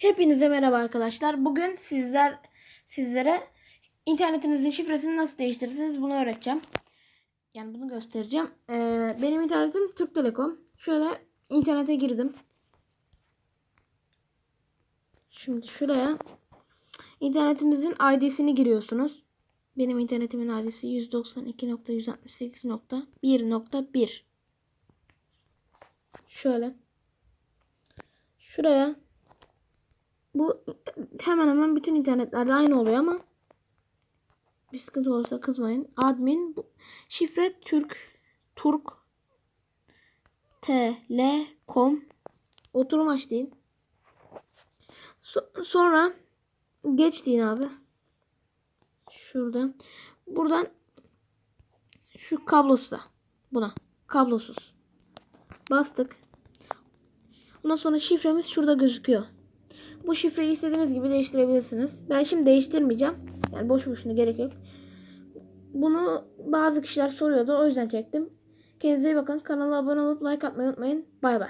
Hepinize merhaba arkadaşlar. Bugün sizler sizlere internetinizin şifresini nasıl değiştirirsiniz bunu öğreteceğim. Yani bunu göstereceğim. Ee, benim internetim Türk Telekom. Şöyle internete girdim. Şimdi şuraya internetinizin ID'sini giriyorsunuz. Benim internetimin ID'si 192.168.1.1 Şöyle. Şuraya bu hemen hemen bütün internetlerde aynı oluyor ama bir sıkıntı olursa kızmayın. Admin bu- şifre Türk Turk Telekom oturum aç deyin. So- sonra geç deyin abi. Şurada. Buradan şu kablosu da buna kablosuz. Bastık. Ondan sonra şifremiz şurada gözüküyor. Bu şifreyi istediğiniz gibi değiştirebilirsiniz. Ben şimdi değiştirmeyeceğim. Yani boş boşuna gerek yok. Bunu bazı kişiler soruyordu. O yüzden çektim. Kendinize iyi bakın. Kanala abone olup like atmayı unutmayın. Bay bay.